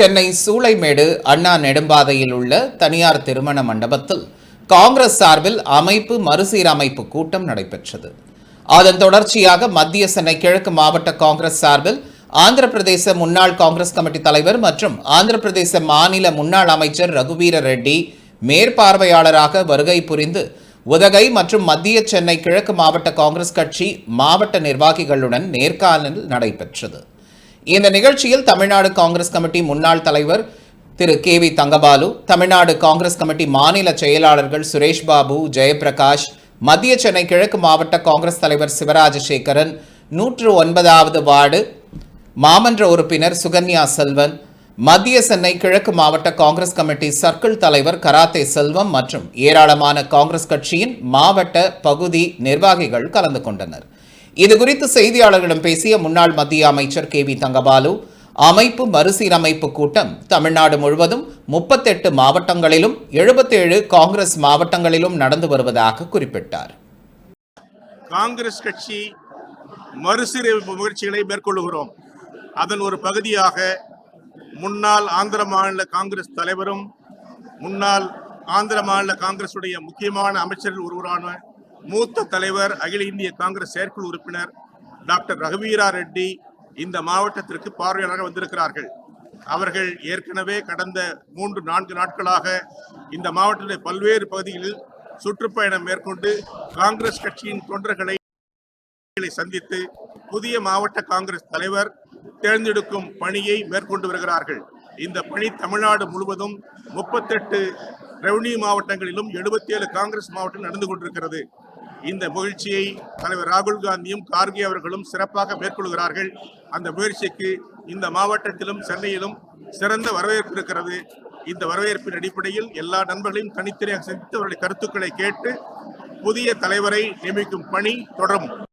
சென்னை சூளைமேடு அண்ணா நெடும்பாதையில் உள்ள தனியார் திருமண மண்டபத்தில் காங்கிரஸ் சார்பில் அமைப்பு மறுசீரமைப்பு கூட்டம் நடைபெற்றது. அதன் தொடர்ச்சியாக மத்திய சென்னை கிழக்கு மாவட்ட காங்கிரஸ் சார்பில் ஆந்திர பிரதேச முன்னாள் காங்கிரஸ் கமிட்டி தலைவர் மற்றும் ஆந்திர பிரதேச மாநில முன்னாள் அமைச்சர் ரகுவீர ரெட்டி மேற்பார்வையாளராக வருகை புரிந்து உதகை மற்றும் மத்திய சென்னை கிழக்கு மாவட்ட காங்கிரஸ் கட்சி மாவட்ட நிர்வாகிகளுடன் நேர்காணல் நடைபெற்றது. இந்த நிகழ்ச்சியில் தமிழ்நாடு காங்கிரஸ் கமிட்டி முன்னாள் தலைவர் திரு K V Thangabalu Tamil Nadu Congress committee மாநில செயலாளர்கள் சுரேஷ் பாபு ஜெயபிரகாஷ் மத்திய சென்னை கிழக்கு மாவட்ட காங்கிரஸ் தலைவர் சிவராஜசேகரன் நூற்று ஒன்பதாவது வார்டு மாமன்ற உறுப்பினர் சுகன்யா செல்வன் மத்திய சென்னை கிழக்கு மாவட்ட காங்கிரஸ் கமிட்டி சர்க்கிள் தலைவர் கராத்தே செல்வம் மற்றும் ஏராளமான காங்கிரஸ் கட்சியின் மாவட்ட பகுதி நிர்வாகிகள் கலந்து கொண்டனர். இதுகுறித்து செய்தியாளர்களிடம் பேசிய முன்னாள் மத்திய அமைச்சர் கே வி தங்கபாலு அமைப்பு மறுசீரமைப்பு கூட்டம் தமிழ்நாடு முழுவதும் முப்பத்தெட்டு மாவட்டங்களிலும் எழுபத்தேழு காங்கிரஸ் மாவட்டங்களிலும் நடந்து வருவதாக குறிப்பிட்டார். காங்கிரஸ் கட்சி மறுசீரமைப்பு முயற்சிகளை மேற்கொள்ளுகிறோம். அதன் ஒரு பகுதியாக முன்னாள் ஆந்திர மாநில காங்கிரஸ் தலைவரும் முன்னாள் ஆந்திர மாநில காங்கிரசுடைய முக்கியமான அமைச்சர்கள் ஒருவரான மூத்த தலைவர் அகில இந்திய காங்கிரஸ் செயற்குழு உறுப்பினர் டாக்டர் ரகுவீரா ரெட்டி இந்த மாவட்டத்திற்கு பார்வையாளராக வந்திருக்கிறார்கள். அவர்கள் ஏற்கனவே கடந்த மூன்று நான்கு நாட்களாக இந்த மாவட்டத்தின் பல்வேறு பகுதிகளில் சுற்றுப்பயணம் மேற்கொண்டு காங்கிரஸ் கட்சியின் தொண்டர்களை சந்தித்து புதிய மாவட்ட காங்கிரஸ் தலைவர் தேர்ந்தெடுக்கும் பணியை மேற்கொண்டு வருகிறார்கள். இந்த பணி தமிழ்நாடு முழுவதும் முப்பத்தெட்டு ரெவன்யூ மாவட்டங்களிலும் 77 காங்கிரஸ் மாவட்டம் நடந்து கொண்டிருக்கிறது. இந்த முயற்சியை தலைவர் ராகுல் காந்தியும் கார்கே அவர்களும் சிறப்பாக மேற்கொள்கிறார்கள். அந்த முயற்சிக்கு இந்த மாவட்டத்திலும் சென்னையிலும் சிறந்த வரவேற்பு இருக்கிறது. இந்த வரவேற்பின் அடிப்படையில் எல்லா நண்பர்களையும் தனித்தனியாக சந்தித்து அவருடைய கருத்துக்களை கேட்டு புதிய தலைவரை நியமிக்கும் பணி தொடரும்.